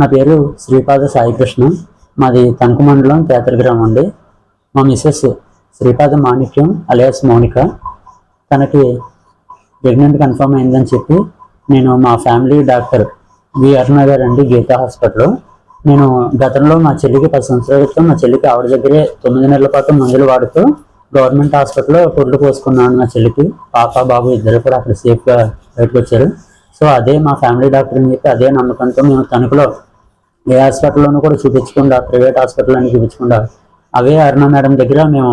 నా పేరు శ్రీపాద సాయికృష్ణ. మాది తణుకు మండలం తేతల గ్రామం అండి. మా మిస్సెస్ శ్రీపాద మాణిక్యం అలియాస్ మౌనిక. తనకి ప్రెగ్నెంట్ కన్ఫర్మ్ అయిందని చెప్పి నేను మా ఫ్యామిలీ డాక్టర్ వి అరుణ అండి గీతా హాస్పిటల్లో నేను గతంలో మా చెల్లికి పది సంవత్సరాల క్రితం మా చెల్లికి ఆవిడ దగ్గరే తొమ్మిది నెలల పాటు మందులు వాడుతూ గవర్నమెంట్ హాస్పిటల్లో పొడ్లు పోసుకున్నాను మా చెల్లికి. పాప బాబు ఇద్దరు కూడా అక్కడ సేఫ్గా బయటకు వచ్చారు. సో అదే మా ఫ్యామిలీ డాక్టర్ అని చెప్పి అదే నమ్మకంతో మేము తణుకులో ఏ హాస్పిటల్లోనూ కూడా చూపించకుండా ప్రైవేట్ హాస్పిటల్ అని చూపించకుండా అవే అరుణ మేడం దగ్గర మేము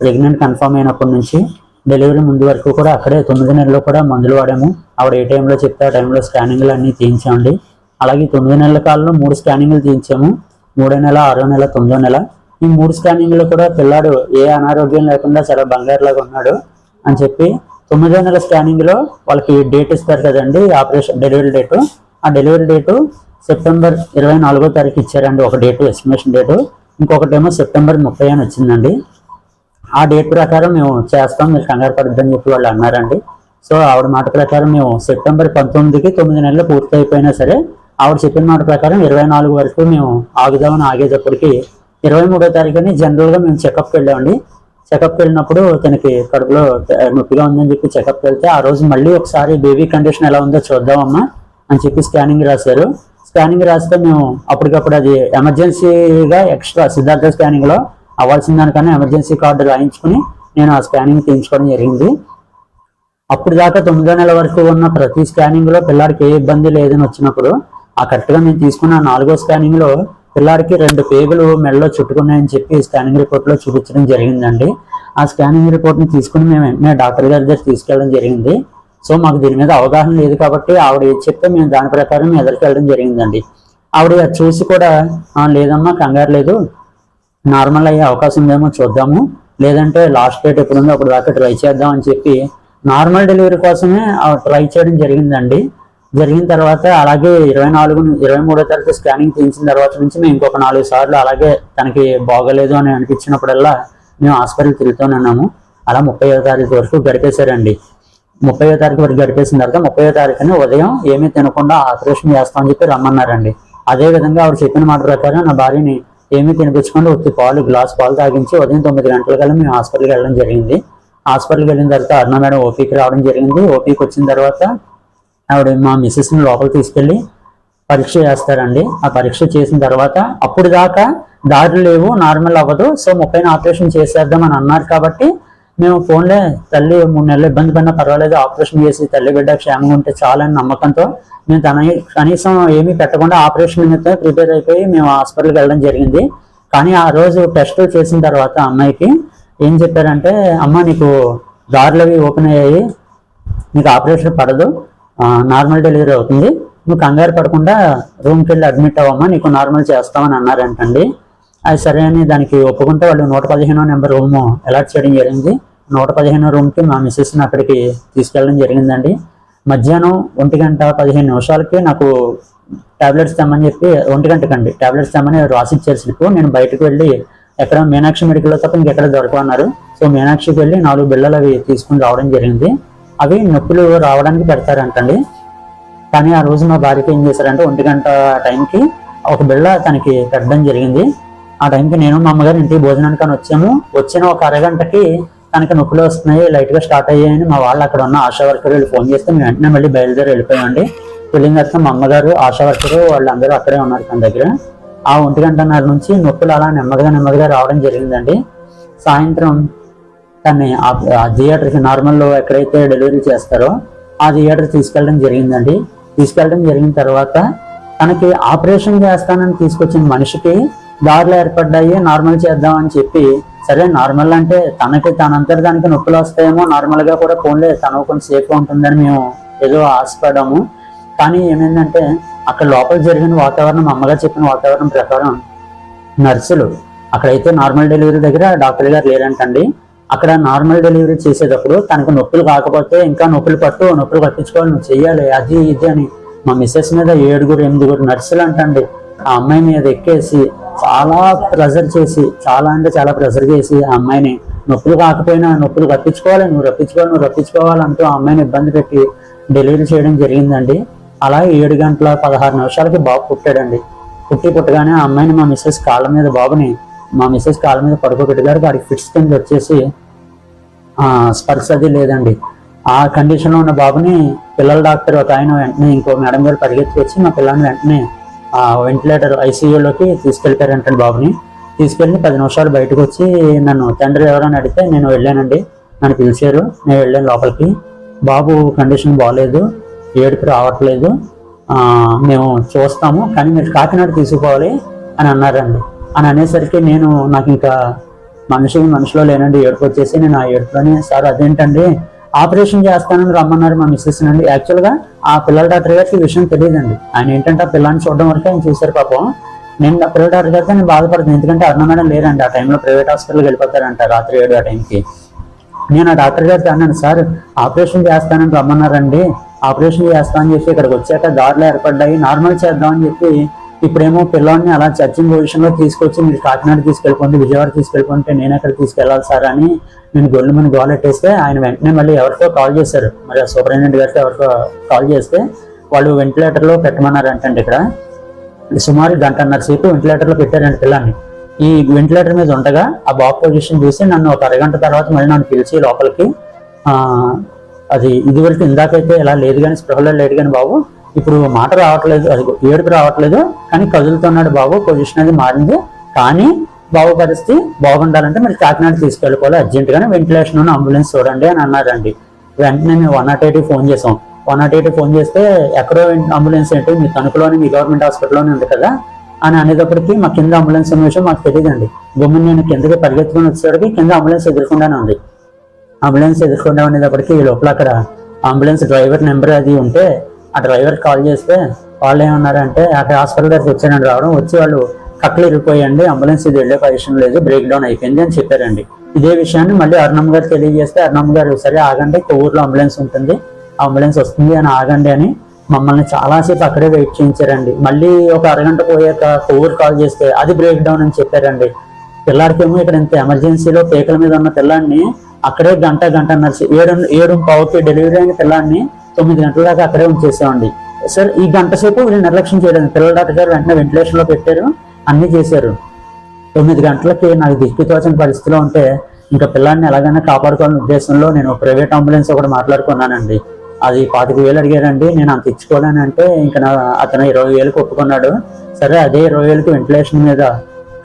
ప్రెగ్నెంట్ కన్ఫర్మ్ అయినప్పటి నుంచి డెలివరీ ముందు వరకు కూడా అక్కడే తొమ్మిది నెలలు కూడా మందులు వాడాము. ఆవిడ ఏ టైంలో చెప్తే ఆ టైంలో స్కానింగ్లు అన్నీ తీయించామండి. అలాగే తొమ్మిది నెలల కాలంలో మూడు స్కానింగ్లు తీయించాము. మూడో నెల ఆరో నెల తొమ్మిదో నెల. ఈ మూడు స్కానింగ్లు కూడా పిల్లాడు ఏ అనారోగ్యం లేకుండా చాలా బంగారులాగా ఉన్నాడు అని చెప్పి తొమ్మిదో నెల స్కానింగ్లో వాళ్ళకి డేట్ ఇస్తారు కదండి ఆపరేషన్ డెలివరీ డేటు. ఆ డెలివరీ డేటు సెప్టెంబర్ ఇరవై నాలుగో తారీఖు ఇచ్చారండి ఒక డేటు ఎస్టిమేషన్ డేటు. ఇంకొకటేమో సెప్టెంబర్ ముప్పై అని వచ్చిందండి. ఆ డేట్ ప్రకారం మేము చేస్తాం మీరు కంగారు పడద్దని చెప్పి వాళ్ళు అన్నారండి. సో ఆవిడ మాట ప్రకారం మేము సెప్టెంబర్ పంతొమ్మిదికి తొమ్మిది నెలలు పూర్తి అయిపోయినా సరే ఆవిడ చెప్పిన మాట ప్రకారం ఇరవై నాలుగు వరకు మేము ఆగుదామని ఆగేటప్పటికి ఇరవై మూడో తారీఖుని జనరల్గా మేము చెకప్కి వెళ్ళామండి. చెకప్కి వెళ్ళినప్పుడు తనకి కడుపులో నొప్పిగా ఉందని చెప్పి చెకప్కి వెళ్తే ఆ రోజు మళ్ళీ ఒకసారి బేబీ కండిషన్ ఎలా ఉందో చూద్దామమ్మా అని చెప్పి స్కానింగ్ రాశారు. స్కానింగ్ రాస్తే మేము అప్పటికప్పుడు అది ఎమర్జెన్సీగా ఎక్స్ట్రా సిద్ధార్థ స్కానింగ్లో అవ్వాల్సిన దానికన్నా ఎమర్జెన్సీ కార్డు రాయించుకుని నేను ఆ స్కానింగ్ తీయించుకోవడం జరిగింది. అప్పుడు దాకా తొమ్మిదో నెల వరకు ఉన్న ప్రతి స్కానింగ్లో పిల్లాడికి ఏ ఇబ్బంది లేదని వచ్చినప్పుడు ఆ కరెక్ట్గా నేను తీసుకున్న నాలుగో స్కానింగ్లో పిల్లాడికి రెండు పేగులు మెడలో చుట్టుకున్నాయని చెప్పి స్కానింగ్ రిపోర్ట్లో చూపించడం జరిగిందండి. ఆ స్కానింగ్ రిపోర్ట్ని తీసుకుని మేము వెంటనే డాక్టర్ గారి దగ్గర తీసుకెళ్ళడం జరిగింది. సో మాకు దీని మీద అవగాహన లేదు కాబట్టి ఆవిడ ఏది చెప్తే మేము దాని ప్రకారం ఎదురుకి జరిగిందండి. ఆవిడ అది చూసి కూడా లేదమ్మా కంగారు లేదు. నార్మల్ అయ్యే అవకాశం ఉందేమో చూద్దాము. లేదంటే లాస్ట్ డేట్ ఎప్పుడు ఉందో అప్పుడు దాకా ట్రై చేద్దాం అని చెప్పి నార్మల్ డెలివరీ కోసమే ట్రై చేయడం జరిగిందండి. జరిగిన తర్వాత అలాగే ఇరవై నాలుగు ఇరవై మూడో తారీఖు స్కానింగ్ తీయించిన తర్వాత నుంచి మేము ఇంకొక నాలుగు సార్లు అలాగే తనకి బాగోలేదు అని అనిపించినప్పుడల్లా మేము హాస్పిటల్ తిరుగుతూనే ఉన్నాము. అలా ముప్పై తారీఖు వరకు గడిపేశారండి. ముప్పై తారీఖు వరకు గడిపేసిన తర్వాత ముప్పై తారీఖున ఉదయం ఏమీ తినకుండా ఆపరేషన్ చేస్తామని చెప్పి రమ్మన్నారండి. అదే విధంగా ఆవిడ చెప్పిన మాట ప్రకారం నా భార్యని ఏమీ తినిపించకుండా ఉత్తి పాలు గ్లాస్ పాలు తాగించి ఉదయం తొమ్మిది గంటల కల్లా మేము హాస్పిటల్కి వెళ్ళడం జరిగింది. హాస్పిటల్కి వెళ్ళిన తర్వాత అరుణ మేడం ఓపీకి రావడం జరిగింది. ఓపీకి వచ్చిన తర్వాత ఆవిడ మా మిస్సెస్ని లోపల తీసుకెళ్ళి పరీక్ష చేస్తారండి. ఆ పరీక్ష చేసిన తర్వాత అప్పుడు దాకా దారులు లేవు నార్మల్ అవ్వదు. సో ముప్పై ఆపరేషన్ చేసేద్దాం అని అన్నారు కాబట్టి మేము ఫోన్లే తల్లి మూడు నెలలు ఇబ్బంది పడినా పర్వాలేదు ఆపరేషన్ చేసి తల్లి బిడ్డ క్షేమంగా ఉంటే చాలని నమ్మకంతో మేము తన కనీసం ఏమీ పెట్టకుండా ఆపరేషన్ నిమిత్తం ప్రిపేర్ అయిపోయి మేము హాస్పిటల్కి వెళ్ళడం జరిగింది. కానీ ఆ రోజు టెస్ట్ చేసిన తర్వాత అమ్మాయికి ఏం చెప్పారంటే అమ్మ నీకు దారులు అవి ఓపెన్ అయ్యాయి నీకు ఆపరేషన్ పడదు నార్మల్ డెలివరీ అవుతుంది. నువ్వు కంగారు పడకుండా రూమ్కి వెళ్ళి అడ్మిట్ అవ్వమ్మా నీకు నార్మల్ చేస్తామని అన్నారంటండి. అది సరే అని దానికి ఒప్పుకుంటే వాళ్ళు నూట పదిహేనో నెంబర్ రూమ్ అలాట్ చేయడం జరిగింది. నూట పదిహేనో రూమ్కి మా మిస్సెస్ని అక్కడికి తీసుకెళ్ళడం జరిగిందండి. మధ్యాహ్నం ఒంటి గంట పదిహేను నిమిషాలకి నాకు టాబ్లెట్స్ తెమ్మని చెప్పి ఒంటి గంటకండి టాబ్లెట్స్ తెమ్మని రాసిచ్చారు స్లిప్ నేను బయటకు వెళ్ళి ఎక్కడ మీనాక్షి మెడికల్లో తప్ప ఇంకెక్కడ దొరకమన్నారు సో మీనాక్షికి వెళ్ళి నాలుగు బిళ్ళలు అవి తీసుకుని రావడం జరిగింది. అవి నొప్పులు రావడానికి పెడతారంటండి. కానీ ఆ రోజు మా భార్యకి ఏం చేశారంటే ఒంటి గంట టైంకి ఒక బిళ్ళ తనకి పెట్టడం జరిగింది. ఆ టైంకి నేను మా అమ్మగారు ఇంటికి భోజనానికి అని వచ్చాము. వచ్చిన ఒక అరగంటకి తనకి నొప్పులు వస్తున్నాయి లైట్గా స్టార్ట్ అయ్యాయని మా వాళ్ళు అక్కడ ఉన్న ఆశా వర్కర్ వీళ్ళు ఫోన్ చేస్తే మేము వెంటనే మళ్ళీ బయలుదేరి వెళ్ళిపోయామండి. వెళ్ళిన తర్వాత మా అమ్మగారు ఆశా వర్కర్ వాళ్ళందరూ అక్కడే ఉన్నారు తన దగ్గర. ఆ ఒంటి గంటన్నర నుంచి నొప్పులు అలా నెమ్మదిగా నెమ్మదిగా రావడం జరిగిందండి. సాయంత్రం తన్ని ఆ థియేటర్కి నార్మల్లో ఎక్కడైతే డెలివరీ చేస్తారో ఆ థియేటర్ తీసుకెళ్ళడం జరిగిందండి. తీసుకెళ్ళడం జరిగిన తర్వాత తనకి ఆపరేషన్ చేస్తానని తీసుకొచ్చిన మనిషికి దారులు ఏర్పడ్డాయి నార్మల్ చేద్దామని చెప్పి. సరే నార్మల్ అంటే తనకి తనంతటి దానికి నొప్పులు వస్తాయేమో నార్మల్గా కూడా ఫోన్లే తను కొంచెం సేఫ్గా ఉంటుందని మేము ఏదో ఆశపడాము కానీ ఏమైందంటే అక్కడ లోపల జరిగిన వాతావరణం అమ్మగారు చెప్పిన వాతావరణం ప్రకారం నర్సులు అక్కడైతే నార్మల్ డెలివరీ దగ్గర డాక్టర్ గారు లేరంటండి. అక్కడ నార్మల్ డెలివరీ చేసేటప్పుడు తనకు నొప్పులు కాకపోతే ఇంకా నొప్పులు పట్టు నొప్పులు పట్టించుకోవాలి నువ్వు చెయ్యాలి అది ఇది అని మా మిస్సెస్ మీద ఏడుగురు ఎనిమిదిగురు నర్సులు అంటండి. ఆ అమ్మాయి మీద ఎక్కేసి చాలా ప్రెజర్ చేసి చాలా అంటే చాలా ప్రెజర్ చేసి ఆ అమ్మాయిని నొప్పులు కాకపోయినా నొప్పులు రప్పించుకోవాలి నువ్వు రప్పించుకోవాలి నువ్వు రప్పించుకోవాలి అంటూ ఆ అమ్మాయిని ఇబ్బంది పెట్టి డెలివరీ చేయడం జరిగిందండి. అలా ఏడు గంటల పదహారు నిమిషాలకి బాబు పుట్టాడండి. పుట్టి పుట్టగానే ఆ అమ్మాయిని మా మిస్సెస్ కాళ్ళ మీద బాబుని మా మిస్సెస్ కాళ్ళ మీద పడుకోబెట్టారు వాడికి ఫిట్స్ కింద వచ్చేసి స్పర్శ అది లేదండి. ఆ కండిషన్లో ఉన్న బాబుని పిల్లల డాక్టర్ ఒక ఆయన వెంటనే ఇంకో మేడం గారు పరిగెత్తి వచ్చి మా పిల్లని వెంటనే వెంటిలేటర్ ఐసీయూలోకి తీసుకెళ్ళిపోయారంటండి బాబుని. తీసుకెళ్ళి పది నిమిషాలు బయటకు వచ్చి నన్ను తండ్రి ఎవరైనా అడిగితే నేను వెళ్ళానండి. నన్ను పిలిచారు. నేను వెళ్ళాను లోపలికి. బాబు కండిషన్ బాగాలేదు ఏడుపు రావట్లేదు. మేము చూస్తాము. కానీ మీరు కాకినాడ తీసుకోవాలి అని అన్నారండి. అని అనేసరికి నేను నాకు ఇంకా మనిషి మనిషిలో లేనండి. ఏడుపు వచ్చేసి నేను ఆ ఏడుపులోనే సార్ అదేంటండి? ఆపరేషన్ చేస్తానని రమ్మన్నారు మా మిస్సెస్ అండి యాక్చువల్గా ఆ పిల్లల డాక్టర్ గారికి విషయం తెలియదండి. ఆయన ఏంటంటే ఆ పిల్లని చూడడం వరకు ఆయన చూశారు పాపం. నేను ఆ పిల్లల డాక్టర్ గారితో నేను బాధపడుతుంది ఎందుకంటే అరుణ మేడం లేరండి. ఆ టైంలో ప్రైవేట్ హాస్పిటల్కి వెళ్ళిపోతారంట రాత్రి ఏడు ఆ టైంకి నేను ఆ డాక్టర్ గారితో అన్నాను సార్ ఆపరేషన్ చేస్తానని రమ్మన్నారండి. ఆపరేషన్ చేస్తానని చెప్పి ఇక్కడికి వచ్చాక దారిలో ఏర్పడ్డాయి. నార్మల్ చేద్దామని చెప్పి ఇప్పుడేమో పిల్లోడిని అలా చర్చింగ్ పొజిషన్లో తీసుకొచ్చి మీరు కాకినాడ తీసుకెళ్ళిపోండి విజయవాడ తీసుకెళ్ళిపోంటే నేను ఎక్కడ తీసుకెళ్ళాలి సార్ అని నేను గొల్లు గోలెట్టేస్తే ఆయన వెంటనే మళ్ళీ ఎవరితో కాల్ చేశారు. మరి ఆ సూపరింటెండెంట్ గారితో ఎవరితో కాల్ చేస్తే వాళ్ళు వెంటిలేటర్లో పెట్టమన్నారు అంటండి ఇక్కడ. సుమారు గంటన్నర సేపు వెంటిలేటర్లో పెట్టారండి పిల్లాన్ని. ఈ వెంటిలేటర్ మీద ఉండగా ఆ బాబు పొజిషన్ చూసి నన్ను ఒక అరగంట తర్వాత మళ్ళీ నన్ను పిలిచి లోపలికి అది ఇదివరకు ఇందాకైతే ఇలా లేదు కానీ స్పృహలో లేదు కానీ బాబు ఇప్పుడు మాట రావట్లేదు అది ఏడుపు రావట్లేదు కానీ కదులుతున్నాడు బాబు పొజిషన్ అది మారింది. కానీ బాబు పరిస్థితి బాగుండాలంటే మరి కాకినాడ తీసుకెళ్ళిపోవాలి అర్జెంటుగానే వెంటిలేషన్ ఉన్న అంబులెన్స్ చూడండి అని అన్నారండి. వెంటనే మేము వన్ నాట్ ఎయిట్ ఫోన్ చేసాం వన్ నాట్ ఎయిట్ ఫోన్ చేస్తే ఎక్కడో అంబులెన్స్ ఏంటి మీ తణుకులోని మీ గవర్నమెంట్ హాస్పిటల్లోనే ఉంది కదా అని అనేటప్పటికీ మా కింద అంబులెన్స్ ఉన్న విషయం మాకు తెలియదండి. గమ్మున నేను కిందకి పరిగెత్తుకుని వచ్చేసరికి కింద అంబులెన్స్ ఎదుర్కొండానే ఉంది. అంబులెన్స్ ఎదుర్కొండా ఉండేటప్పటికి ఈ లోపల అక్కడ అంబులెన్స్ డ్రైవర్ నెంబర్ అది ఉంటే ఆ డ్రైవర్ కాల్ చేస్తే వాళ్ళు ఏమన్నారంటే అక్కడ హాస్పిటల్ దగ్గరికి వచ్చానండి రావడం వచ్చి వాళ్ళు కక్కలు ఇరిగిపోయండి అంబులెన్స్ ఇది వెళ్ళే పొజిషన్ లేదు బ్రేక్ డౌన్ అయిపోయింది అని చెప్పారండి. ఇదే విషయాన్ని మళ్ళీ అరుణమ్మ గారు తెలియజేస్తే అరుణమ్మ గారు సరే ఆగండి కొవ్వూరులో అంబులెన్స్ ఉంటుంది అంబులెన్స్ వస్తుంది అని ఆగండి అని మమ్మల్ని చాలాసేపు అక్కడే వెయిట్ చేయించారండి. మళ్ళీ ఒక అరగంట పోయాక కొవ్వూరు కాల్ చేస్తే అది బ్రేక్ డౌన్ అని చెప్పారండి. పిల్లాడికేమో ఇక్కడ ఇంత ఎమర్జెన్సీలో పేకల మీద ఉన్న పిల్లాడిని అక్కడే గంట గంట నడిచి ఏడు ఏడు పావుకి డెలివరీ అయిన పిల్లాడిని తొమ్మిది గంటల దాకా అక్కడే ఉంచేసామండి సార్ ఈ గంట సేపు వీళ్ళు నిర్లక్ష్యం చేయడం పిల్లల డాక్టర్ గారు వెంటనే వెంటిలేషన్లో పెట్టారు. అన్ని చేశారు. తొమ్మిది గంటలకి నాకు దిక్కుతోచని పరిస్థితిలో ఉంటే ఇంకా పిల్లల్ని ఎలాగైనా కాపాడుకోవాలనే ఉద్దేశంలో నేను ప్రైవేట్ అంబులెన్స్ ఒకటి మాట్లాడుకున్నానండి. అది పాతిక వేలు అడిగారండి. నేను అంత ఇచ్చుకోలేని అంటే ఇంకా నా అతను ఇరవై వేలకు ఒప్పుకున్నాడు. సరే అదే ఇరవై వేలకు వెంటిలేషన్ మీద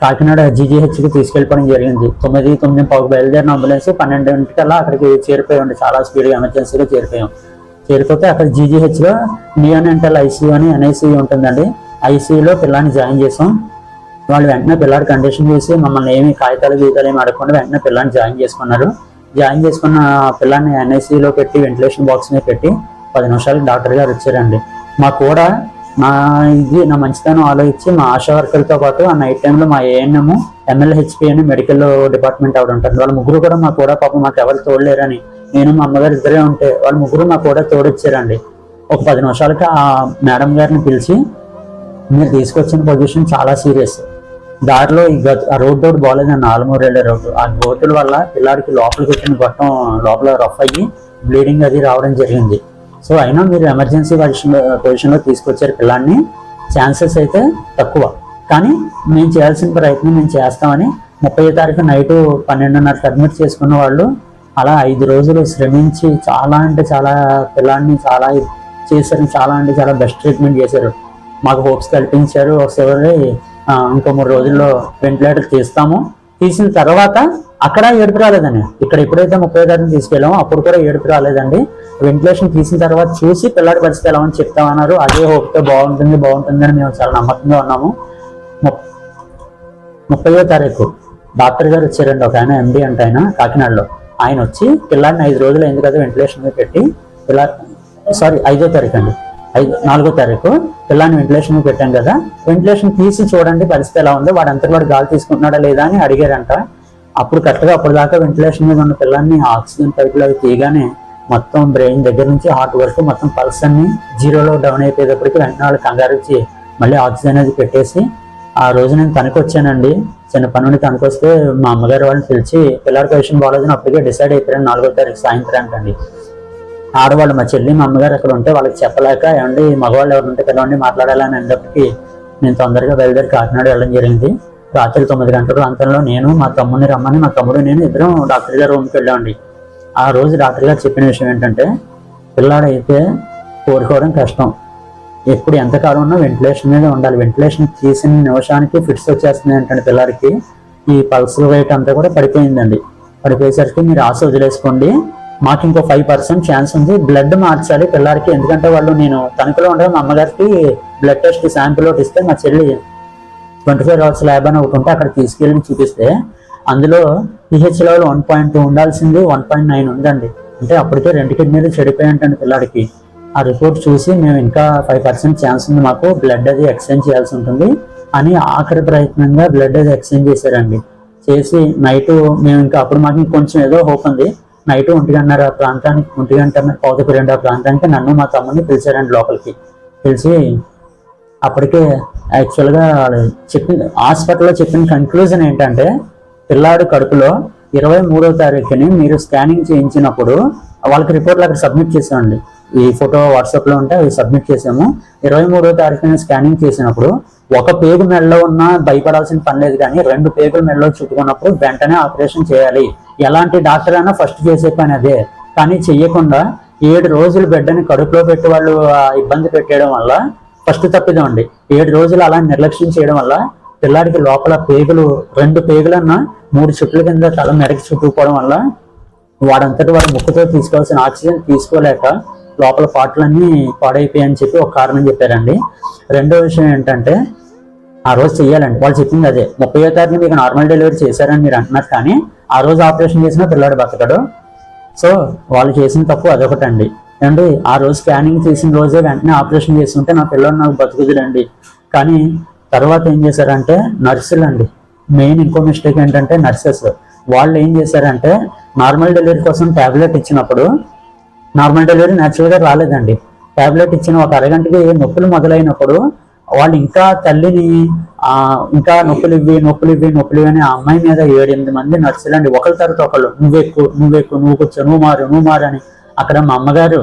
కాకినాడ జీజీహెచ్కి తీసుకెళ్ళిపోవడం జరిగింది. తొమ్మిది తొమ్మిది పావుకు బయలుదేరిన అంబులెన్స్ పన్నెండింటికల్లా అక్కడికి చేరిపోయాం చాలా స్పీడ్గా ఎమర్జెన్సీగా చేరిపోయాం. చేరిపోతే అక్కడ జీజీహెచ్లో నియోనెంటల్ ఐసీయూ అని ఎన్ఐసీయూ ఉంటుందండి. ఐసీయూలో పిల్లాన్ని జాయిన్ చేసాం. వాళ్ళు వెంటనే పిల్లాడి కండిషన్ చూసి మమ్మల్ని ఏమి కాగితాలు గీతాలు ఏమి అడగకుండా వెంటనే పిల్లాన్ని జాయిన్ చేసుకున్నారు. జాయిన్ చేసుకున్న పిల్లాన్ని ఎన్ఐసీలో పెట్టి వెంటిలేషన్ బాక్స్ మీద పెట్టి పది నిమిషాలు డాక్టర్ గారు వచ్చారండి. మా కూడా నా ఇది నా మంచితనం ఆలోచించి మా ఆశా వర్కర్తో పాటు ఆ నైట్ టైంలో మా ఏఎన్ఎం ఎంఎల్హెచ్పి అని మెడికల్ డిపార్ట్మెంట్ ఆవిడ ఉంటుంది. వాళ్ళ ముగ్గురు కూడా మా కూడా పాపం మాకు ఎవరు తోడలేరని నేను మా అమ్మగారు ఇద్దరే ఉంటే వాళ్ళ ముగ్గురు నా కూడా తోడొచ్చారండి. ఒక పది నిమిషాలకి ఆ మేడం గారిని పిలిచి మీరు తీసుకొచ్చిన పొజిషన్ చాలా సీరియస్. దారిలో ఈ గత ఆ రోడ్ రోడ్ బాగాలేదండి ఆల్మూరు వెళ్ళే రోడ్డు. ఆ గోతుల వల్ల పిల్లాడికి లోపలికి వచ్చిన గొట్టం లోపల రఫ్ అయ్యి బ్లీడింగ్ అది రావడం జరిగింది. సో అయినా మీరు ఎమర్జెన్సీ పొజిషన్ పొజిషన్లో తీసుకొచ్చారు పిల్లాడిని ఛాన్సెస్ అయితే తక్కువ. కానీ మేము చేయాల్సిన ప్రయత్నం మేము చేస్తామని ముప్పై తారీఖు నైట్ పన్నెండున్నరకు అడ్మిట్ చేసుకున్న వాళ్ళు అలా ఐదు రోజులు శ్రమించి చాలా అంటే చాలా పిల్లాడిని చాలా చేశారు చాలా అంటే చాలా బెస్ట్ ట్రీట్మెంట్ చేశారు. మాకు హోప్స్ కల్పించారు ఒకసారి ఇంకో మూడు రోజుల్లో వెంటిలేటర్ తీస్తాము. తీసిన తర్వాత అక్కడ ఏడుపు రాలేదండి. ఇక్కడ ఎప్పుడైతే ముప్పై తారీఖు తీసుకెళ్ళామో అప్పుడు కూడా ఏడుపు రాలేదండి. వెంటిలేషన్ తీసిన తర్వాత చూసి పిల్లాడి పరిస్థితి ఎలా అని చెప్తామన్నారు. అదే హోప్తో బాగుంటుంది బాగుంటుంది అని మేము చాలా నమ్మకంగా ఉన్నాము. ముప్పయో తారీఖు. డాక్టర్ గారు వచ్చారండి ఒక ఆయన ఎండి అంటే ఆయన కాకినాడలో. ఆయన వచ్చి పిల్లాడిని ఐదు రోజులు అయింది కదా వెంటిలేషన్ మీద పెట్టి పిల్ల సారీ ఐదో తారీఖు అండి. ఐదు నాలుగో తారీఖు పిల్లాన్ని వెంటిలేషన్ మీద పెట్టాం కదా. వెంటిలేషన్ తీసి చూడండి పరిస్థితి ఎలా ఉందో వాడు అంతటి వాడు గాలి తీసుకుంటున్నాడా లేదా అని అడిగారంట. అప్పుడు కరెక్ట్గా అప్పుడు దాకా వెంటిలేషన్ మీద ఉన్న పిల్లాన్ని ఆక్సిజన్ పైపులు అవి తీయగానే మొత్తం బ్రెయిన్ దగ్గర నుంచి హార్ట్ వరకు మొత్తం పల్స్ అన్ని జీరోలో డౌన్ అయిపోయేటప్పటికి వెంటనే వాళ్ళు కంగారు ఇచ్చి మళ్ళీ ఆక్సిజన్ అది పెట్టేసి ఆ రోజు నేను తనకు వచ్చానండి చిన్న పనుని తనకు వస్తే మా అమ్మగారు వాళ్ళని పిలిచి పిల్లడి పొజిషన్ బాగాలేదని అప్పటికే డిసైడ్ అయిపోయాను. నాలుగో తారీఖు సాయంత్రానికి అండి ఆడవాళ్ళు మా చెల్లి మా అమ్మగారు అక్కడ ఉంటే వాళ్ళకి చెప్పలేక ఏమండి మగవాళ్ళు ఎవరు ఉంటే పిల్లవండి మాట్లాడాలని అన్నప్పటికీ నేను తొందరగా బయలుదేరి కాకినాడ వెళ్ళడం జరిగింది. రాత్రి తొమ్మిది గంటల ప్రాంతంలో నేను మా తమ్ముడిని రమ్మని మా తమ్ముడు నేను ఇద్దరం డాక్టర్ గారి రూమ్కి వెళ్ళామండి. ఆ రోజు డాక్టర్ గారు చెప్పిన విషయం ఏంటంటే పిల్లాడైతే కోరుకోవడం కష్టం. ఎప్పుడు ఎంతకాలం ఉన్నా వెంటిలేషన్ మీద ఉండాలి. వెంటిలేషన్ తీసిన నిమిషానికి ఫిట్స్ వచ్చేస్తుంది ఏంటంటే పిల్లలకి. ఈ పల్స్ రేట్ అంతా కూడా పడిపోయిందండి. పడిపోయేసరికి మీరు ఆశ వదిలేసుకోండి. మాకు ఇంకో ఫైవ్ పర్సెంట్ ఛాన్స్ ఉంది. బ్లడ్ మార్చాలి పిల్లలకి. ఎందుకంటే వాళ్ళు నేను తణుకులో ఉండగా మా అమ్మగారికి బ్లడ్ టెస్ట్ శాంపుల్ ఒకటి ఇస్తే మా చెల్లి ట్వంటీ ఫోర్ అవర్స్ ల్యాబ్ అని ఒకటి ఉంటే అక్కడ తీసుకెళ్ళి చూపిస్తే అందులో PH level one point two ఉండాల్సింది. వన్ పాయింట్ నైన్ ఉందండి. అంటే అప్పటికే రెండు కిడ్నీలు చెడిపోయాయంటండి పిల్లాడికి ఆ రిపోర్ట్ చూసి మేము ఇంకా ఫైవ్ పర్సెంట్ ఛాన్స్ ఉంది. మాకు బ్లడ్ అది ఎక్స్చేంజ్ చేయాల్సి ఉంటుంది. అని ఆఖరి ప్రయత్నంగా బ్లడ్ అది ఎక్స్చేంజ్ చేశారండి. చేసి నైట్ మేము ఇంకా అప్పుడు మాకు కొంచెం ఏదో హోప్ ఉంది. నైట్ ఒంటిగంటన్నర ప్రాంతానికి ఒంటిగంట గంటన్నర రెండు రెండో ప్రాంతానికి నన్ను మా తమ్ముడిని పిలిచారండి లోపలికి. పిలిచి అప్పటికే యాక్చువల్గా వాళ్ళు చెప్పిన హాస్పిటల్లో చెప్పిన కన్క్లూజన్ ఏంటంటే పిల్లాడు కడుపులో ఇరవై మూడో తారీఖుని మీరు స్కానింగ్ చేయించినప్పుడు వాళ్ళకి రిపోర్ట్లు అక్కడ సబ్మిట్ చేసామండి ఈ ఫోటో వాట్సాప్లో ఉంటే అవి సబ్మిట్ చేసాము. ఇరవై మూడో తారీఖున స్కానింగ్ చేసినప్పుడు ఒక పేగు మెడలో ఉన్న భయపడాల్సిన పని లేదు కానీ రెండు పేగులు మెడలో చుట్టుకున్నప్పుడు వెంటనే ఆపరేషన్ చేయాలి. ఎలాంటి డాక్టర్ అయినా ఫస్ట్ చేసే పని అదే. కానీ చెయ్యకుండా ఏడు రోజులు బిడ్డని కడుపులో పెట్టి వాళ్ళు ఇబ్బంది పెట్టేయడం వల్ల ఫస్ట్ తప్పిదం అండి. ఏడు రోజులు అలా నిర్లక్ష్యం చేయడం వల్ల పిల్లాడికి లోపల పేగులు రెండు పేగులన్నా మూడు చుట్ల కింద తల మెడకి చుట్టుకోవడం వల్ల వాడంతటి వాడు ముక్కుతో తీసుకోవాల్సిన ఆక్సిజన్ తీసుకోలేక లోపల పాటలన్నీ పాడైపోయాయని చెప్పి ఒక కారణం చెప్పారండి. రెండో విషయం ఏంటంటే ఆ రోజు చెయ్యాలండి. వాళ్ళు చెప్పింది అదే. ముప్పై తారీఖున మీకు నార్మల్ డెలివరీ చేశారని మీరు అంటున్నారు కానీ ఆ రోజు ఆపరేషన్ చేసిన పిల్లాడు బతకడు. సో వాళ్ళు చేసిన తప్పు అదొకటండి. అండి ఆ రోజు స్కానింగ్ చేసిన రోజే వెంటనే ఆపరేషన్ చేస్తుంటే నా పిల్లడు నాకు బతుకుదులండి కానీ తర్వాత ఏం చేశారంటే నర్సులు అండి మెయిన్ ఇంకో మిస్టేక్ ఏంటంటే నర్సెస్. వాళ్ళు ఏం చేశారంటే నార్మల్ డెలివరీ కోసం టాబ్లెట్ ఇచ్చినప్పుడు నార్మల్ డెలివరీ న్యాచురల్గా రాలేదండి. టాబ్లెట్ ఇచ్చిన ఒక అరగంటకి నొప్పులు మొదలైనప్పుడు వాళ్ళు ఇంకా తల్లిని ఇంకా నొప్పులు ఇవ్వి నొప్పులు ఇవ్వి నొప్పులు అని ఆ అమ్మాయి మీద ఏడు ఎనిమిది మంది నర్సులండి. ఒకరి తర్వాత ఒకళ్ళు నువ్వెక్కు నువ్వెక్కు నువ్వు కూర్చో నువ్వు మారు నువ్వు మారు అని. అక్కడ మా అమ్మగారు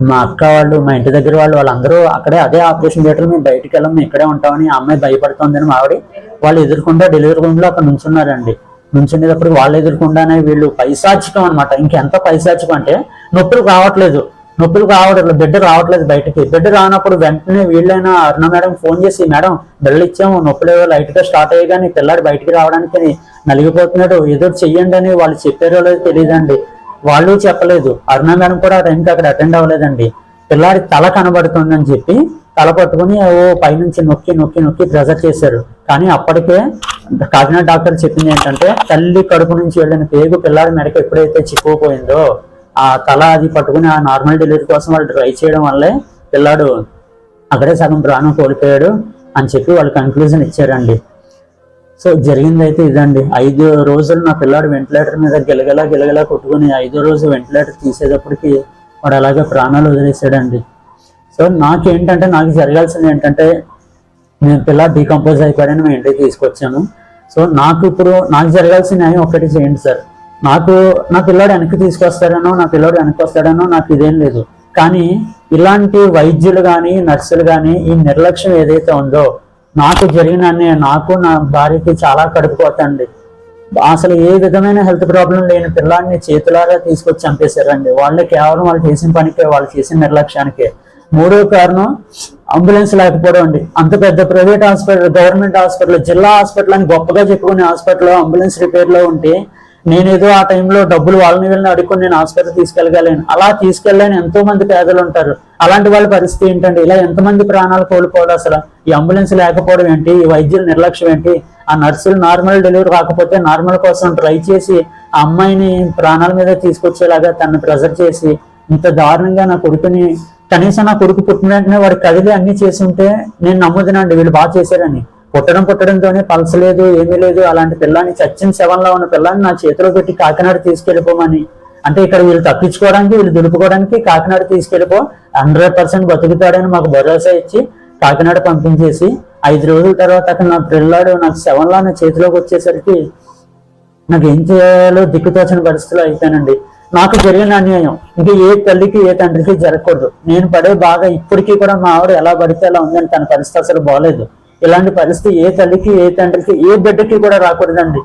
మా అక్క వాళ్ళు మా ఇంటి దగ్గర వాళ్ళు వాళ్ళందరూ అక్కడే అదే ఆపరేషన్ థియేటర్ మేము బయటికి వెళ్ళాం మేము ఇక్కడే ఉంటామని ఆ అమ్మాయి భయపడుతోందని మావిడి వాళ్ళు ఎదుర్కొంటే డెలివరీ రూమ్లో అక్కడ నుంచున్నారండి. నుంచునేటప్పుడు వాళ్ళు ఎదుర్కొండానే వీళ్ళు పైశాచికం అనమాట ఇంకెంత పైశాచికం అంటే నొప్పులు రావట్లేదు నొప్పులు రావట్లేదు బిడ్డ రావట్లేదు బయటకి. బిడ్డ రానప్పుడు వెంటనే వీళ్ళైనా అరుణ మేడం ఫోన్ చేసి మేడం బిడ్డలు ఇచ్చాము నొప్పులు లైట్గా స్టార్ట్ కానీ పిల్లాడు బయటికి రావడానికి నలిగిపోతున్నాడు. ఏదో చెయ్యండి అని వాళ్ళు చెప్పారో లేదో తెలియదండి. వాళ్ళు చెప్పలేదు. అరుణ మేడం కూడా ఆ టైంకి అక్కడ అటెండ్ అవ్వలేదండి. పిల్లాడి తల కనబడుతుందని చెప్పి తల పట్టుకుని ఓ పైనుంచి నొక్కి నొక్కి నొక్కి ప్రెజర్ చేశారు. కానీ అప్పటికే కాకినాడ డాక్టర్ చెప్పింది ఏంటంటే తల్లి కడుపు నుంచి వెళ్ళిన పేగు పిల్లాడి మెడకి ఎప్పుడైతే చిక్కుపోయిందో ఆ తల అది పట్టుకుని ఆ నార్మల్ డెలివరీ కోసం వాళ్ళు ట్రై చేయడం వల్లే పిల్లాడు అక్కడే సగం ప్రాణం కోల్పోయాడు అని చెప్పి వాళ్ళు కన్క్లూజన్ ఇచ్చారండి. సో జరిగింది అయితే ఇదండి. ఐదు రోజులు నా పిల్లాడు వెంటిలేటర్ మీద గిలగల గిలగలా కొట్టుకుని ఐదో రోజు వెంటిలేటర్ తీసేటప్పటికి వాడు అలాగే ప్రాణాలు వదిలేసాడండి సో నాకేంటంటే నాకు జరగాల్సింది ఏంటంటే నేను పిల్ల డీకంపోజ్ అయిపోయాడని మేము ఇంటికి తీసుకొచ్చాను. సో నాకు ఇప్పుడు నాకు జరగాల్సిన న్యాయం ఒకటి చేయండి సార్. నాకు నా పిల్లాడు వెనక్కి తీసుకొస్తాడనో నా పిల్లాడు వెనక్కి వస్తాడనో నాకు ఇదేం లేదు. కానీ ఇలాంటి వైద్యులు కానీ నర్సులు కానీ ఈ నిర్లక్ష్యం ఏదైతే ఉందో నాకు జరిగిన నాకు నా భార్యకి చాలా కడుపుకోతండి అసలు ఏ విధమైన హెల్త్ ప్రాబ్లం లేని పిల్లాడిని చేతులారా తీసుకొచ్చి చంపేశారండి. వాళ్ళు కేవలం వాళ్ళు చేసిన పనికే వాళ్ళు చేసిన నిర్లక్ష్యానికే. మూడో కారణం అంబులెన్స్ లేకపోవడం అండి. అంత పెద్ద ప్రైవేట్ హాస్పిటల్ గవర్నమెంట్ హాస్పిటల్ జిల్లా హాస్పిటల్ అని గొప్పగా చెప్పుకునే హాస్పిటల్ అంబులెన్స్ రిపేర్లో ఉంటే నేనేదో ఆ టైంలో డబ్బులు వాళ్ళని వీళ్ళని అడుక్కొని నేను హాస్పిటల్ తీసుకెళ్ళగలేను. అలా తీసుకెళ్ళని ఎంతో మంది పేదలు ఉంటారు. అలాంటి వాళ్ళ పరిస్థితి ఏంటంటే ఇలా ఎంతమంది ప్రాణాలు కోల్పోవడం అసలు? ఈ అంబులెన్స్ లేకపోవడం ఏంటి? ఈ వైద్యుల నిర్లక్ష్యం ఏంటి? ఆ నర్సులు నార్మల్ డెలివరీ కాకపోతే నార్మల్ కోసం ట్రై చేసి ఆ అమ్మాయిని ప్రాణాల మీద తీసుకొచ్చేలాగా తనని ప్రెజర్ చేసి ఇంత దారుణంగా నా కొడుకుని కనీసం నా కొడుకు పుట్టిన వెంటనే వాడి కదిలి అన్ని చేసి ఉంటే నేను నమ్ముతున్నాండి వీళ్ళు బాగా చేశారని. పుట్టడం పుట్టడంతోనే పలసలేదు ఏమీ లేదు. అలాంటి పిల్లాన్ని చచ్చిన శవంలో ఉన్న పిల్లాన్ని నా చేతిలో పెట్టి కాకినాడ తీసుకెళ్ళిపోమని. అంటే ఇక్కడ వీళ్ళు తప్పించుకోవడానికి వీళ్ళు దులుపుకోవడానికి కాకినాడ తీసుకెళ్ళిపో హండ్రెడ్ పర్సెంట్ బతుకుతాడని మాకు భరోసా ఇచ్చి కాకినాడ పంపించేసి ఐదు రోజుల తర్వాత అక్కడ నా పిల్లాడు నాకు శవంలో నా చేతిలోకి వచ్చేసరికి నాకు ఏం చేయాలో దిక్కుతోచని పరిస్థితిలో అయిపోయానండి. నాకు జరిగిన అన్యాయం. ఇది ఏ తల్లికి ఏ తండ్రికి జరగకూడదు. నేను పడే బాగా ఇప్పటికీ కూడా మా ఆవిడ ఎలా పడితే అలా ఉందని తన పరిస్థితి అసలు బాగలేదు ఇలాంటి పరిస్థితి ఏ తల్లికి ఏ తండ్రికి ఏ బిడ్డకి కూడా రాకూడదండి.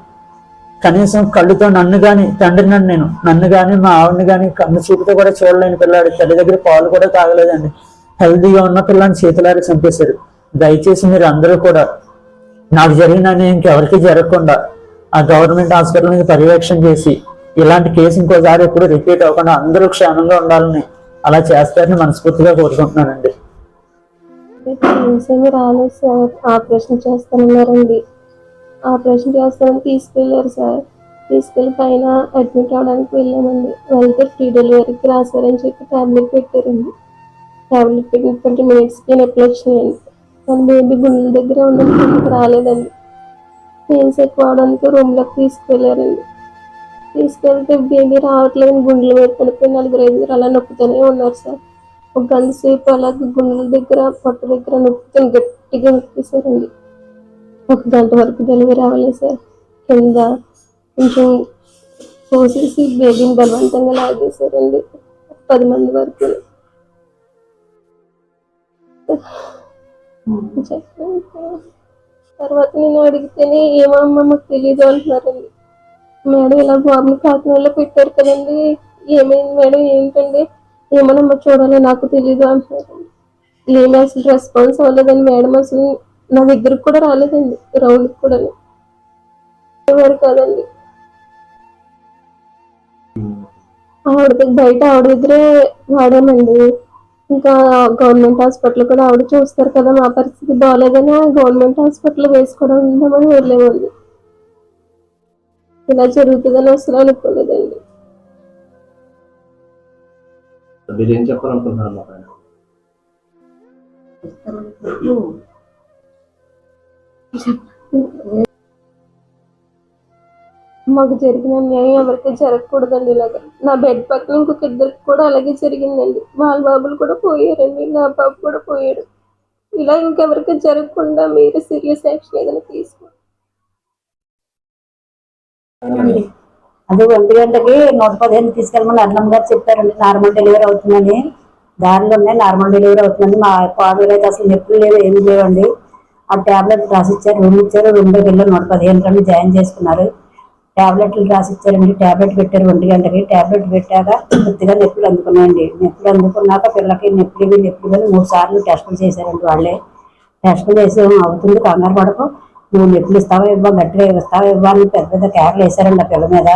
కనీసం కళ్ళుతో నన్ను గాని నన్ను నేను నన్ను గాని మా ఆవిడని కానీ కన్ను చూపుతో కూడా చూడలేని పిల్లాడు. తల్లి దగ్గర పాలు కూడా తాగలేదండి. హెల్దీగా ఉన్న పిల్లని చేతులారి చంపేశారు. దయచేసి మీరు అందరూ కూడా నాకు జరిగిన ఇంకెవరికి జరగకుండా ఆ గవర్నమెంట్ హాస్పిటల్ మీద పర్యవేక్షణ చేసి ఇలాంటి కేసు ఇంకోసారి ఎప్పుడు రిపీట్ అవ్వకుండా అందరూ క్షేమంగా ఉండాలని అలా చేస్తారని మనస్ఫూర్తిగా కోరుకుంటున్నానండి. రాలేదు సార్. ఆపరేషన్ చేస్తానన్నారండి. ఆపరేషన్ చేస్తానని తీసుకెళ్ళారు సార్. తీసుకెళ్ళి పైన అడ్మిట్ అవ్వడానికి వెళ్ళామండి. వెళ్తే ఫ్రీ డెలివరీకి రాశారని చెప్పి ట్యాబ్లెట్ పెట్టారండి. ట్యాబ్లెట్ పెట్టిన ట్వంటీ మినిట్స్కి నొప్పులు వచ్చినాయండి కానీ బేబీ గుండెల దగ్గర ఉన్నది రాలేదండి. పెయిన్స్ ఎక్కువ అవడానికి రూమ్లోకి తీసుకెళ్ళారండి. తీసుకెళ్తే బేబీ రావట్లేదని గుండెల మీద పడిపోయి నలుగురు ఐదుగురు అలా నొప్పుతూనే ఉన్నారు సార్. ఒక గంట సేపు అలాగే గుండెల దగ్గర పొట్ట దగ్గర నొప్పుతూ గట్టిగా నొప్పేశారండి ఒక గంట వరకు డెలివరీ అవ్వలేదు సార్. కింద కొంచెం పోసేసి బేబీని బలవంతంగా లాగేశారండి. పది మంది వరకు. తర్వాత నేను అడిగితేనే ఏమమ్మా మాకు తెలియదు అంటున్నారండి. మేడం ఇలా బాబుని కాకినాడలో పెట్టారు కదండి. ఏమైంది మేడం? ఏంటండి? ఏమనమ్మా చూడాలి. నాకు తెలీదు అంటున్నారు. ఏమి అసలు రెస్పాన్స్ అవ్వలేదండి మేడం. అసలు నా దగ్గరకు కూడా రాలేదండి. రౌండ్ కూడా ఎవరు కాదండి. ఆవిడ దగ్గర బయట ఆవిడ దగ్గరే వాడామండి. ఇంకా గవర్నమెంట్ హాస్పిటల్ కూడా ఆవిడ చూస్తారు కదా మా పరిస్థితి బాగాలేదని గవర్నమెంట్ హాస్పిటల్ వేసుకోవడం ఉందామని వెళ్ళేవాళ్ళు ఇలా జరుగుతుందని అసలు అనుకోలేదండి. మీరు ఏం చెప్పాలనుకుంటున్నారు మా పైన? మాకు జరిగిన అన్యాయం ఎవరికి జరగకూడదండి ఇలాగ. నా బెడ్ పక్కన ఇంకొక ఇద్దరికి కూడా అలాగే జరిగిందండి. వాళ్ళ బాబులు కూడా పోయారండి. నా బాబు కూడా పోయాడు. ఇలా ఇంకెవరికి జరగకుండా మీరు సీరియస్ యాక్షన్ ఏదైనా తీసుకోండి అది ఒంటి గంటకి నూట పదిహేను తీసుకెళ్ళమని అన్నం గారు చెప్పారండి నార్మల్ డెలివరీ అవుతుందని. దారిలోనే నార్మల్ డెలివరీ అవుతుందని. మా కోడలు అయితే అసలు నొప్పులు లేవు ఏమి లేవండి. ఆ ట్యాబ్లెట్ రాసిచ్చారు రూమ్ ఇచ్చారు రూమ్లోకి వెళ్ళి నూట పదిహేను కంటే జాయిన్ చేసుకున్నారు. టాబ్లెట్లు రాసి ట్యాబ్లెట్ టాబ్లెట్ పెట్టారు ఒంటి గంటకి. టాబ్లెట్ పెట్టాక పూర్తిగా నొప్పులు అందుకున్నాయండి. నొప్పులు అందుకున్నాక పిల్లకి నొప్పులు ఇవి నొప్పులు మూడు సార్లు టెస్టులు చేశారండి వాళ్ళే. టెస్టులు చేసి అవుతుంది కంగారు పడకు. నువ్వు నిప్పులు ఇస్తావా ఇవ్వ? గట్టిగా ఇస్తావా ఇవ్వ అని పెద్ద పెద్ద కేర్లు వేశారండి ఆ పిల్ల మీద.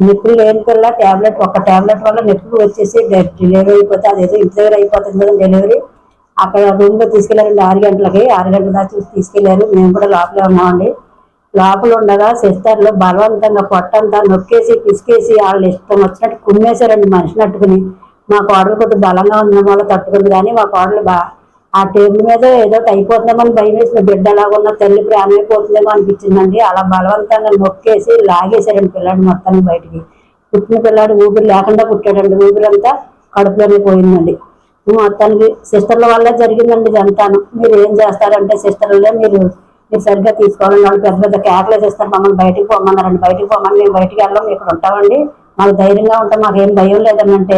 నిప్పులు లేని పిల్ల టాబ్లెట్ ఒక టాబ్లెట్ వల్ల నిప్పులు వచ్చేసి డెలివరీ అయిపోతే అదేదో ఇంటి దగ్గర అయిపోతుంది కదా డెలివరీ అక్కడ రూమ్లో తీసుకెళ్ళారండి ఆరు గంటలకి. ఆరు గంటల దాకా చూసి తీసుకెళ్ళారు. మేము కూడా లోపలే ఉన్నామండి. లోపల ఉండగా సిస్టర్లు బలవంతంగా పొట్టంతా నొక్కేసి పిసికేసి వాళ్ళు ఇష్టం వచ్చినట్టు కుమ్మేశారండి మనిషిని అట్టుకుని. మా కోడలు కొద్దిగా బలంగా ఉన్న వల్ల తట్టుకుంది కానీ మా కోడలు బా ఆ టేబుల్ మీద ఏదో ఒకటి అయిపోతుందేమో భయం వేసిన బిడ్డ అలాగున్న తల్లి ప్రేమ అయిపోతుందేమో అనిపించిందండి. అలా బలవంతంగా నొక్కేసి లాగేశారండి పిల్లాడు మొత్తానికి బయటికి. పుట్టిన పిల్లాడు ఊపిరి లేకుండా పుట్టాడండి. ఊపిరంతా కడుపులోనే పోయిందండి. మొత్తానికి సిస్టర్ల వల్ల జరిగిందండి ఇదంతాను. మీరు ఏం చేస్తారంటే సిస్టర్లే మీరు మీరు సరిగ్గా తీసుకోవాలని వాళ్ళు పెద్ద పెద్ద కేకలు వేసేస్తారు. మమ్మల్ని బయటికి పోమన్నారండి. బయటికి పోమని మేము బయటికి వెళ్ళాం ఇక్కడ ఉంటామండి. మాకు ధైర్యంగా ఉంటాం. మాకు ఏం భయం లేదని అంటే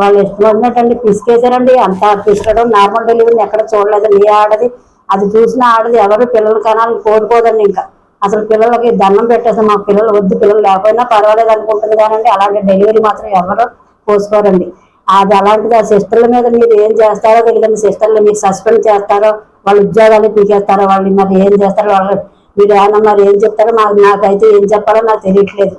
వాళ్ళు ఇష్టం ఉన్నట్టండి పిసికేశారండి. అంత పిసకడం నార్మల్ డెలివరీ ఎక్కడ చూడలేదు. ఏ ఆడది? అది చూసిన ఆడది ఎవరు పిల్లలు కనాలని కోరుకోదండి ఇంకా. అసలు పిల్లలకి దండం పెట్టేసి మా పిల్లలు వద్దు పిల్లలు లేకపోయినా పర్వాలేదు అనుకుంటుంది కానండి. అలాంటి డెలివరీ మాత్రం ఎవరు పోసుకోరండి అది అలాంటిది ఆ సిస్టర్ల మీద మీరు ఏం చేస్తారో తెలియదండి. సిస్టర్లు మీకు సస్పెండ్ చేస్తారో వాళ్ళ ఉద్యోగాలు పీకేస్తారో వాళ్ళు మరి ఏం చేస్తారో వాళ్ళు మీరు ఏమన్నా మరి ఏం చెప్తారో మాకు నాకైతే ఏం చెప్పాలో నాకు తెలియట్లేదు.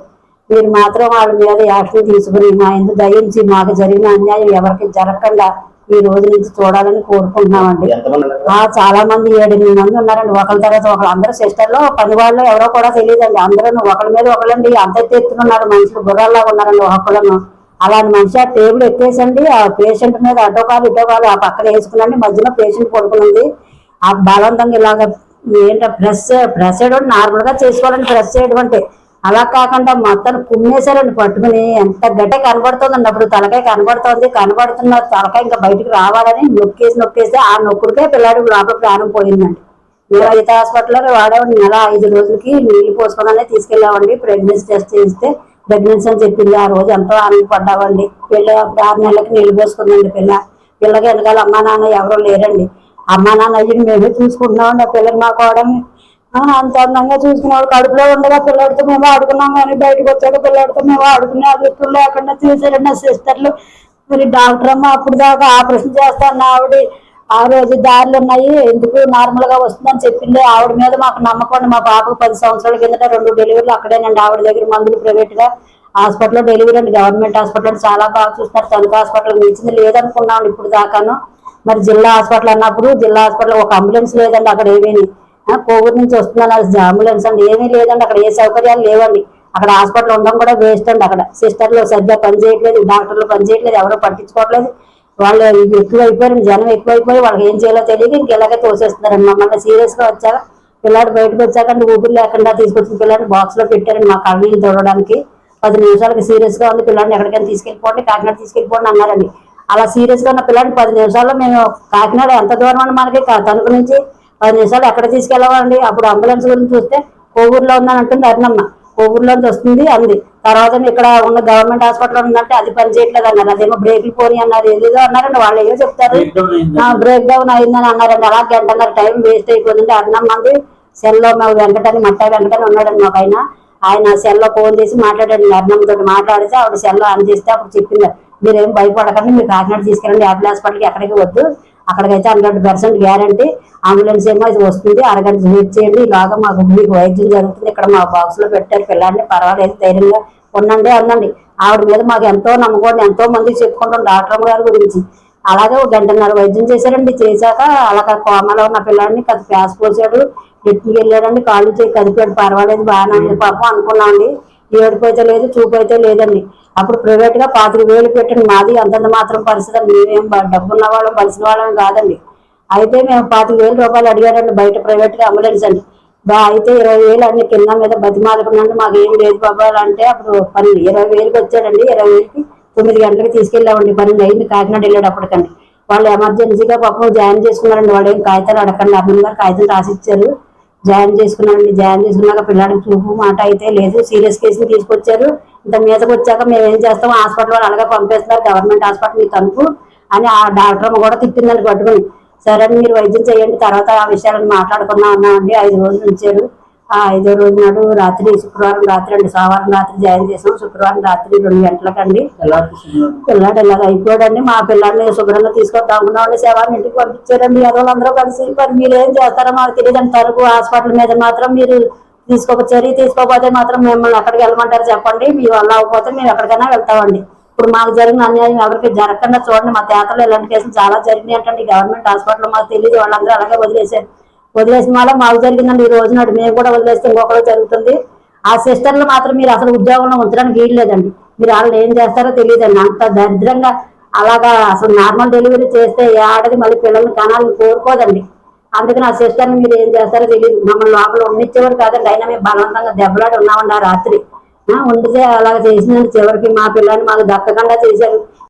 మీరు మాత్రం వాళ్ళ మీద యాక్షన్ తీసుకుని మా ఎందుకు దయించి మాకు జరిగిన అన్యాయం ఎవరికి జరగకుండా ఈ రోజు నుంచి చూడాలని కోరుకుంటున్నామండి. చాలా మంది ఏడెనిమిది మంది ఉన్నారండి. ఒకరి తర్వాత ఒకరు అందరూ సిస్టర్లో పని వాళ్ళు ఎవరో కూడా తెలియదండి. అందరూ ఒకరి మీద ఒకరండి అంత ఎత్తున్నారు మనుషులు గుర్రాల్లాగా ఉన్నారండి ఒకళ్ళను అలాంటి మనిషి ఆ టేబుల్ ఎక్కేసండి ఆ పేషెంట్ మీద అటో కాలు ఇటో కాలు ఆ పక్కన వేసుకునండి మధ్యలో పేషెంట్ పడుకునుంది. ఆ బలవంతంగా ఇలాగ ఏంటో ప్రెస్ ప్రెస్ చేయడం నార్మల్గా చేసుకోవాలండి. ప్రెస్ చేయడం అంటే అలా కాకుండా మొత్తం కుమ్మేశారండి పట్టుకుని. ఎంత గట్టే కనబడుతుందండి. అప్పుడు తలకాయ కనబడుతుంది. కనబడుతున్న తలకాయ ఇంకా బయటకు రావాలని నొక్కేసి నొక్కేస్తే ఆ నొక్కుడికే పిల్లాడు లోపల ప్రాణం పోయిందండి. మేము అయితే హాస్పిటల్లో వాడేవాడిని నెల ఐదు రోజులకి నీళ్ళు పోసుకునే తీసుకెళ్ళామండి. ప్రెగ్నెన్సీ టెస్ట్ చేస్తే ప్రెగ్నెన్సీ అని చెప్పింది. ఆ రోజు ఎంతో ఆనందపడ్డామండి. పిల్ల ఆరు నెలలకి నీళ్ళు పోసుకుందండి పిల్ల. పిల్లకి వెనకాల అమ్మా నాన్న ఎవరో లేరండి. అమ్మా నాన్న అయ్యి మేమే చూసుకుంటున్నాం ఆ పిల్లలు మా అంత అందంగా చూసుకున్నాడు కడుపులో ఉండగా పిల్లడితో మేము ఆడుకున్నాం కానీ బయటకు వచ్చాక పిల్లడితో మేము ఆడుకునే అదృష్టం లేకుండా చూసారండి నా సిస్టర్లు. మరి డాక్టర్ అమ్మ అప్పుడు దాకా ఆపరేషన్ చేస్తాను ఆవిడ. ఆ రోజు దారులు ఉన్నాయి. ఎందుకు నార్మల్గా వస్తుందని చెప్పింది. ఆవిడ మీద మాకు నమ్మకం మా పాపకు పది సంవత్సరాల కిందట రెండు డెలివరీలు అక్కడేనండి. ఆవిడ దగ్గర మందులు ప్రైవేట్గా హాస్పిటల్లో డెలివరీ అండి. గవర్నమెంట్ హాస్పిటల్ చాలా బాగా చూస్తారు తణుకు హాస్పిటల్ మించింది లేదనుకున్నాం ఇప్పుడు దాకాను. మరి జిల్లా హాస్పిటల్ అన్నప్పుడు జిల్లా హాస్పిటల్ ఒక అంబులెన్స్ లేదండి. అక్కడ ఏమీ ఆ, కోవిడ్ నుంచి వస్తున్నాను అంబులెన్స్ అండి. ఏమీ లేదండి. అక్కడ ఏ సౌకర్యాలు లేవండి. అక్కడ హాస్పిటల్ ఉండడం కూడా వేస్ట్ అండి అక్కడ. సిస్టర్లు సరిగ్గా పని చేయట్లేదు డాక్టర్లు పని చేయట్లేదు ఎవరు పట్టించుకోవట్లేదు. వాళ్ళు ఎక్కువ అయిపోయారు జనం ఎక్కువైపోయి వాళ్ళకి ఏం చేయాలో తెలియదు. ఇంకెలాగే తోసేస్తున్నారండి. మమ్మల్ని సీరియస్గా వచ్చాక పిల్లాడు బయటకు వచ్చాక ఊపిరి లేకుండా తీసుకొచ్చిన పిల్లాడిని బాక్స్లో పెట్టారండి మా కళ్ళని తోడడానికి. పది నిమిషాలకి సీరియస్గా ఉంది. పిల్లాడిని ఎక్కడికైనా తీసుకెళ్ళిపోండి కాకినాడ తీసుకెళ్ళిపోండి అన్నారండి. అలా సీరియస్గా ఉన్న పిల్లాడిని పది నిమిషాల్లో మేము కాకినాడ ఎంత దూరం అండి మనకి? తణుకు నుంచి పది నిమిషాలు ఎక్కడ తీసుకెళ్ళామండి అప్పుడు అంబులెన్స్ గురించి చూస్తే కోవూరులో ఉందని అంటుంది అరుణమ్మ. కోవూరులో నుంచి వస్తుంది అంది. తర్వాత ఇక్కడ ఉన్న గవర్నమెంట్ హాస్పిటల్ ఉందంటే అది పని చేయట్లేదు అన్నారు. అదేమో బ్రేకులు పోని అన్నారు. ఏదేదో అన్నారండి. వాళ్ళు ఏదో చెప్తారు. బ్రేక్ డౌన్ అయిందని అన్నారండి. అలా గంటన్నర టైం వేస్ట్ అయిపోయింది అన్నం మంది సెల్లో మాకు వెంకటని మట్టాయి వెంకటని ఉన్నాడండి మాకు ఆయన. ఆయన సెల్లో ఫోన్ చేసి మాట్లాడాడు తోటి మాట్లాడితే ఆవిడ సెల్లో ఆన్ చేస్తే అప్పుడు చెప్పింది మీరేం భయపడకండి. మీరు కాకినాడ తీసుకెళ్ళండి. యాపిల్ హాస్పిటల్కి ఎక్కడికి వద్దు. అక్కడికైతే హండ్రెడ్ పర్సెంట్ గ్యారంటీ. అంబులెన్స్ ఏమో ఇది వస్తుంది అరగంట వెయిట్ చేయండి. ఇలాగా మాకు మీకు వైద్యం జరుగుతుంది. ఇక్కడ మా బాక్స్లో పెట్టారు పిల్లాడిని. పర్వాలేదు ధైర్యంగా ఉండండి అనండి ఆవిడ మీద మాకు ఎంతో నమ్మకం ఎంతో మంది చెప్పుకుంటాం డాక్టర్ గారి గురించి. అలాగే ఒక గంటన్నర వైద్యం చేశారండి. చేశాక అలాగ కోమలో ఉన్న పిల్లాడిని కది ప్యాస్ పోసాడు. ఎత్తుకి వెళ్ళాడండి. కాళ్ళు చేయి కదిపాడు. పర్వాలేదు బాగానే ఉంది పాపం అనుకున్నామండి. ఏడుపు లేదు చూపైతే లేదండి. అప్పుడు ప్రైవేట్గా పాతిక వేలు పెట్టండి. మాది అంతంత మాత్రం పరిస్థితి మేమేం బ- డబ్బున్న వాళ్ళం కలిసిన వాళ్ళం కాదండి. అయితే మేము పాతిక వేల రూపాయలు అడిగారండి బయట ప్రైవేట్గా అంబులెన్స్ అండి బా అయితే ఇరవై వేలు అన్ని కింద మీద బతిమాలకున్నాడు మాకు ఏం లేదు బాబా అంటే అప్పుడు పని ఇరవై వేలకి వచ్చాడండి. ఇరవై వేలకి తొమ్మిది గంటలకు తీసుకెళ్ళామండి. పని అయింది కాకినాడ వెళ్ళేటప్పటికండి వాళ్ళు ఎమర్జెన్సీగా పాపం జాయిన్ చేసుకున్నారండి. వాడు ఏం కాగితాలు అడగండి అమ్మ గారు కాగితం రాసిచ్చారు. జాయిన్ చేసుకున్నారండి జాయిన్ చేసుకున్నాక పిల్లాడికి చూపు మాట అయితే లేదు. సీరియస్ కేసుని తీసుకొచ్చారు. ఇంత మీదకి వచ్చాక మేము ఏం చేస్తాం? హాస్పిటల్ వాళ్ళు అలాగే పంపిస్తున్నారు. గవర్నమెంట్ హాస్పిటల్ మీ తణుకు అని ఆ డాక్టర్ అమ్మ కూడా తిట్టిందని పట్టుకుని. సరే అని మీరు వైద్యం చేయండి తర్వాత ఆ విషయాలను మాట్లాడుకున్నాం అన్నామండి. ఐదు రోజులు ఉంచారు. ఐదో రోజు నాడు రాత్రి శుక్రవారం రాత్రి అండి. సోమవారం రాత్రి జాయిన్ చేసాం. శుక్రవారం రాత్రి రెండు గంటలకండి. పిల్లాడు ఇలాగ అయిపోయాడండి మా పిల్లల్ని శుభ్రంగా తీసుకొద్దాం అనుకున్నామండి సేవాన్ని ఇంటికి పంపించారండి. ఎవరందరూ కలిసి మరి మీరు ఏం చేస్తారో మాకు తెలియదు. తరకు హాస్పిటల్ మీద మాత్రం మీరు తీసుకోక చర్య తీసుకోకపోతే మాత్రం మిమ్మల్ని ఎక్కడికి వెళ్ళమంటారు చెప్పండి. మీ వల్ల అవ్వకపోతే మేము ఎక్కడికైనా వెళ్తామండి. ఇప్పుడు మాకు జరిగిన అన్యాయం ఎవరికి జరగకుండా చూడండి. మా తేతలో ఇలాంటి కేసులు చాలా జరిగినాయి అంటే గవర్నమెంట్ హాస్పిటల్ మాకు తెలియదు వాళ్ళందరూ అలాగే వదిలేశారు. వదిలేసిన వల్ల మాకు జరిగిందండి. ఈ రోజు నాడు మేము కూడా వదిలేస్తే ఇంకొకరు జరుగుతుంది. ఆ సిస్టర్లు మాత్రం మీరు అసలు ఉద్యోగంలో ఉంచడానికి వీల్లేదండి మీరు వాళ్ళు ఏం చేస్తారో తెలియదండి. అంత దరిద్రంగా అలాగా అసలు నార్మల్ డెలివరీ చేస్తే ఏ ఆడది మళ్ళీ పిల్లల్ని కనాలని కోరుకోదండి. అందుకని ఆ సిస్టర్ని మీరు ఏం చేస్తారో తెలియదు. మమ్మల్ని లోపల ఉండిచ్చేవారు కాదండి. అయినా మేము బలవంతంగా దెబ్బలాడి ఉన్నామండి ఆ రాత్రి. ఆ, ఉండితే అలాగ చేసిన చివరికి మా పిల్లల్ని మాకు దక్కకుండా చేశారు.